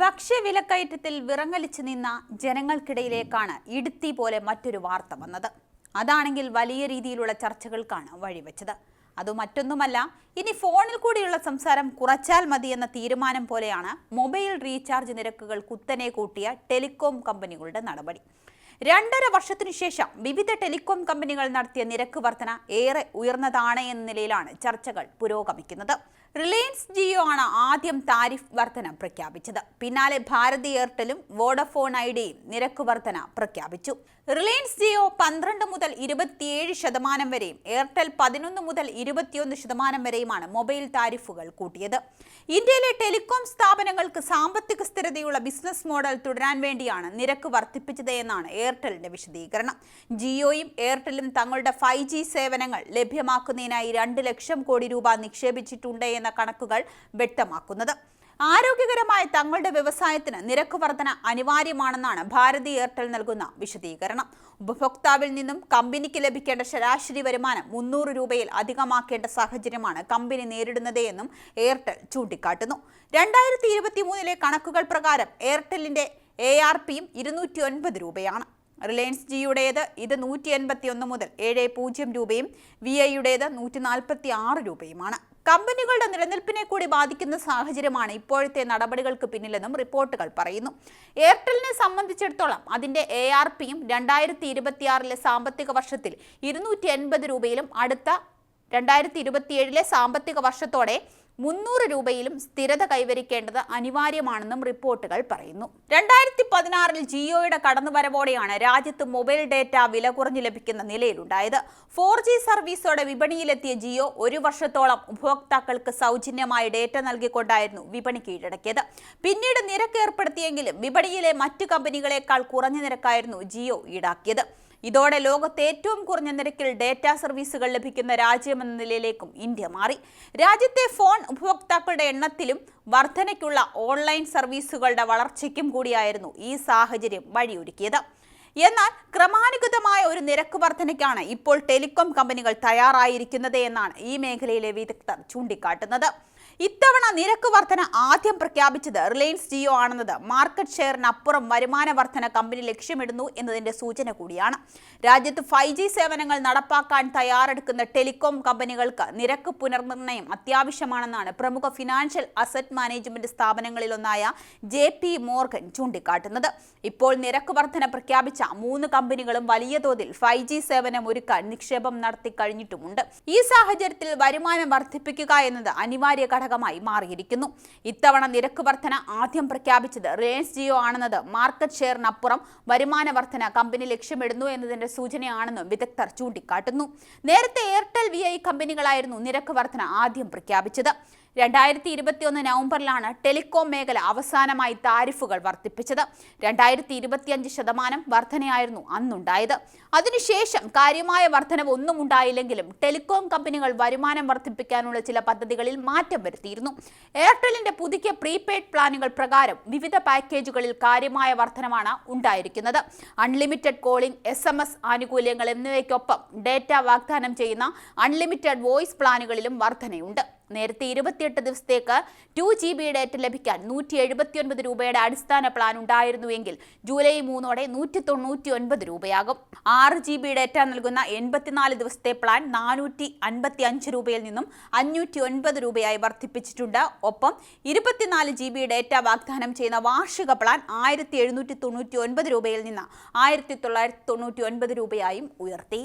ഭക്ഷ്യവിലക്കയറ്റത്തിൽ വിറങ്ങലിച്ചു നിന്ന ജനങ്ങൾക്കിടയിലേക്കാണ് ഇടുത്തി പോലെ മറ്റൊരു വാർത്ത വന്നത്. അതാണെങ്കിൽ വലിയ രീതിയിലുള്ള ചർച്ചകൾക്കാണ് വഴിവെച്ചത്. അത് മറ്റൊന്നുമല്ല ഇനി ഫോണിൽ കൂടിയുള്ള സംസാരം കുറച്ചാൽ മതി എന്ന തീരുമാനം പോലെയാണ് മൊബൈൽ റീചാർജ് നിരക്കുകൾ കുത്തനെ കൂട്ടിയ ടെലികോം കമ്പനികളുടെ നടപടി. രണ്ടര വർഷത്തിനു ശേഷം വിവിധ ടെലികോം കമ്പനികൾ നടത്തിയ നിരക്ക് വർധന ഏറെ ഉയർന്നതാണ് എന്ന നിലയിലാണ് ചർച്ചകൾ പുരോഗമിക്കുന്നത്. റിലയൻസ് ജിയോ ആണ് ആദ്യം താരിഫ് വർധന പ്രഖ്യാപിച്ചത്. പിന്നാലെ ഭാരതി എയർടെലും വോഡഫോൺ ഐഡിയയും നിരക്ക് വർധന പ്രഖ്യാപിച്ചു. റിലയൻസ് ജിയോ പന്ത്രണ്ട് മുതൽ ഇരുപത്തിയേഴ് ശതമാനം വരെയും എയർടെൽ പതിനൊന്ന് മുതൽ ഇരുപത്തിയൊന്ന് ശതമാനം വരെയുമാണ് മൊബൈൽ താരിഫുകൾ കൂട്ടിയത്. ഇന്ത്യയിലെ ടെലികോം സ്ഥാപനങ്ങൾക്ക് സാമ്പത്തിക സ്ഥിരതയുള്ള ബിസിനസ് മോഡൽ തുടരാൻ വേണ്ടിയാണ് നിരക്ക് വർദ്ധിപ്പിച്ചത് എന്നാണ് എയർടെലിന്റെ വിശദീകരണം. ജിയോയും എയർടെലും തങ്ങളുടെ ഫൈവ് സേവനങ്ങൾ ലഭ്യമാക്കുന്നതിനായി രണ്ട് ലക്ഷം കോടി രൂപ നിക്ഷേപിച്ചിട്ടുണ്ട് എന്ന കണക്കുകൾ വ്യക്തമാക്കുന്നത്. ആരോഗ്യകരമായ തങ്ങളുടെ വ്യവസായത്തിന് നിരക്ക് വർധന അനിവാര്യമാണെന്നാണ് ഭാരതി എയർടെൽ നൽകുന്ന വിശദീകരണം. ഉപഭോക്താവിൽ നിന്നും കമ്പനിക്ക് ലഭിക്കേണ്ട ശരാശരി വരുമാനം മുന്നൂറ് രൂപയിൽ അധികമാക്കേണ്ട സാഹചര്യമാണ് കമ്പനി നേരിടുന്നത് എന്നും എയർടെൽ ചൂണ്ടിക്കാട്ടുന്നു. രണ്ടായിരത്തി ഇരുപത്തി മൂന്നിലെ കണക്കുകൾ പ്രകാരം എയർടെല്ലിന്റെ എ ആർ പിയും ഇരുന്നൂറ്റി ഒൻപത് രൂപയാണ്. റിലയൻസ് ജിയുടേത് ഇത് നൂറ്റി എൺപത്തി ഒന്ന് മുതൽ ഏഴ് പൂജ്യം രൂപയും വി ഐയുടേത് നൂറ്റി നാൽപ്പത്തി ആറ് രൂപയുമാണ്. കമ്പനികളുടെ നിലനിൽപ്പിനെ കൂടി ബാധിക്കുന്ന സാഹചര്യമാണ് ഇപ്പോഴത്തെ നടപടികൾക്ക് പിന്നിലെന്നും റിപ്പോർട്ടുകൾ പറയുന്നു. എയർടെലിനെ സംബന്ധിച്ചിടത്തോളം അതിന്റെ എ ആർ പിയും രണ്ടായിരത്തി ഇരുപത്തിയാറിലെ സാമ്പത്തിക വർഷത്തിൽ ഇരുന്നൂറ്റി എൺപത് രൂപയിലും അടുത്ത രണ്ടായിരത്തി ഇരുപത്തിയേഴിലെ സാമ്പത്തിക വർഷത്തോടെ മുന്നൂറ് രൂപയിലും സ്ഥിരത കൈവരിക്കേണ്ടത് അനിവാര്യമാണെന്നും റിപ്പോർട്ടുകൾ പറയുന്നു. രണ്ടായിരത്തി പതിനാറിൽ ജിയോയുടെ കടന്നുവരവോടെയാണ് രാജ്യത്ത് മൊബൈൽ ഡേറ്റ വില കുറഞ്ഞു ലഭിക്കുന്ന നിലയിലുണ്ടായത്. ഫോർ ജി സർവീസോടെ വിപണിയിലെത്തിയ ജിയോ ഒരു വർഷത്തോളം ഉപഭോക്താക്കൾക്ക് സൗജന്യമായ ഡേറ്റ നൽകിക്കൊണ്ടായിരുന്നു വിപണി കീഴടക്കിയത്. പിന്നീട് നിരക്ക് ഏർപ്പെടുത്തിയെങ്കിലും വിപണിയിലെ മറ്റു കമ്പനികളെക്കാൾ കുറഞ്ഞ നിരക്കായിരുന്നു ജിയോ ഈടാക്കിയത്. ഇതോടെ ലോകത്തെ ഏറ്റവും കുറഞ്ഞ നിരക്കിൽ ഡേറ്റ സർവീസുകൾ ലഭിക്കുന്ന രാജ്യമെന്ന നിലയിലേക്കും ഇന്ത്യ മാറി. രാജ്യത്തെ ഫോൺ ഉപഭോക്താക്കളുടെ എണ്ണത്തിലും വർധനയ്ക്കുള്ള ഓൺലൈൻ സർവീസുകളുടെ വളർച്ചയ്ക്കും കൂടിയായിരുന്നു ഈ സാഹചര്യം വഴിയൊരുക്കിയത്. എന്നാൽ ക്രമാനുഗതമായ ഒരു നിരക്ക് വർധനയ്ക്കാണ് ഇപ്പോൾ ടെലികോം കമ്പനികൾ തയ്യാറായിരിക്കുന്നത് എന്നാണ് ഈ മേഖലയിലെ വിദഗ്ധർ ചൂണ്ടിക്കാട്ടുന്നത്. ഇത്തവണ നിരക്ക് വർധന ആദ്യം പ്രഖ്യാപിച്ചത് റിലയൻസ് ജിയോ ആണെന്നത് മാർക്കറ്റ് ഷെയറിനപ്പുറം വരുമാന വർധന കമ്പനി ലക്ഷ്യമിടുന്നു എന്നതിന്റെ സൂചന കൂടിയാണ്. രാജ്യത്ത് ഫൈവ് ജി സേവനങ്ങൾ നടപ്പാക്കാൻ തയ്യാറെടുക്കുന്ന ടെലികോം കമ്പനികൾക്ക് നിരക്ക് പുനർനിർണയം അത്യാവശ്യമാണെന്നാണ് പ്രമുഖ ഫിനാൻഷ്യൽ അസറ്റ് മാനേജ്മെന്റ് സ്ഥാപനങ്ങളിലൊന്നായ ജെ പി മോർഗൻ ചൂണ്ടിക്കാട്ടുന്നത്. ഇപ്പോൾ നിരക്ക് വർധന പ്രഖ്യാപിച്ച മൂന്ന് കമ്പനികളും വലിയ തോതിൽ ഫൈവ് ജി സേവനം ഒരുക്കാൻ നിക്ഷേപം നടത്തി കഴിഞ്ഞിട്ടുമുണ്ട്. ഈ സാഹചര്യത്തിൽ വരുമാനം വർദ്ധിപ്പിക്കുക എന്നത് അനിവാര്യ ഘടകമായി മാറിയിരിക്കുന്നു. ഇത്തവണ നിരക്ക് വർധന ആദ്യം പ്രഖ്യാപിച്ചത് റിലയൻസ് ജിയോ ആണെന്നത് മാർക്കറ്റ് ഷെയറിനപ്പുറം വരുമാന വർധന കമ്പനി ലക്ഷ്യമിടുന്നു എന്നതിന്റെ സൂചനയാണെന്നും വിദഗ്ധർ ചൂണ്ടിക്കാട്ടുന്നു. നേരത്തെ എയർടെൽ വി കമ്പനികളായിരുന്നു നിരക്ക് വർധന ആദ്യം പ്രഖ്യാപിച്ചത്. രണ്ടായിരത്തി ഇരുപത്തിയൊന്ന് നവംബറിലാണ് ടെലികോം മേഖല അവസാനമായി താരിഫുകൾ വർദ്ധിപ്പിച്ചത്. രണ്ടായിരത്തി ഇരുപത്തിയഞ്ച് ശതമാനം വർധനയായിരുന്നു അന്നുണ്ടായത്. അതിനുശേഷം കാര്യമായ വർധനവ് ഒന്നും ഉണ്ടായില്ലെങ്കിലും ടെലികോം കമ്പനികൾ വരുമാനം വർദ്ധിപ്പിക്കാനുള്ള ചില പദ്ധതികളിൽ മാറ്റം വരുത്തിയിരുന്നു. എയർടെലിന്റെ പുതുക്കിയ പ്രീപെയ്ഡ് പ്ലാനുകൾ പ്രകാരം വിവിധ പാക്കേജുകളിൽ കാര്യമായ വർധനമാണ് ഉണ്ടായിരിക്കുന്നത്. Unlimited calling S M S ആനുകൂല്യങ്ങൾ എന്നിവയ്ക്കൊപ്പം ഡേറ്റ വാഗ്ദാനം ചെയ്യുന്ന അൺലിമിറ്റഡ് വോയിസ് പ്ലാനുകളിലും വർധനയുണ്ട്. നേരത്തെ ഇരുപത്തിയെട്ട് ദിവസത്തേക്ക് ടു ജി ബി ഡേറ്റ ലഭിക്കാൻ നൂറ്റി എഴുപത്തിയൊൻപത് രൂപയുടെ അടിസ്ഥാന പ്ലാൻ ഉണ്ടായിരുന്നുവെങ്കിൽ ജൂലൈ മൂന്നോടെ നൂറ്റി തൊണ്ണൂറ്റി ഒൻപത് രൂപയാകും. ആറ് ജി ബി ഡേറ്റ നൽകുന്ന എൺപത്തിനാല് ദിവസത്തെ പ്ലാൻ നാനൂറ്റി അൻപത്തി അഞ്ച് രൂപയിൽ നിന്നും അഞ്ഞൂറ്റി ഒൻപത് രൂപയായി വർദ്ധിപ്പിച്ചിട്ടുണ്ട്. ഒപ്പം ഇരുപത്തിനാല് ജി ബി ഡേറ്റ വാഗ്ദാനം ചെയ്യുന്ന വാർഷിക പ്ലാൻ ആയിരത്തി എഴുന്നൂറ്റി തൊണ്ണൂറ്റി ഒൻപത് രൂപയിൽ നിന്ന് ആയിരത്തി തൊള്ളായിരത്തി തൊണ്ണൂറ്റി ഒൻപത് രൂപയായും ഉയർത്തി.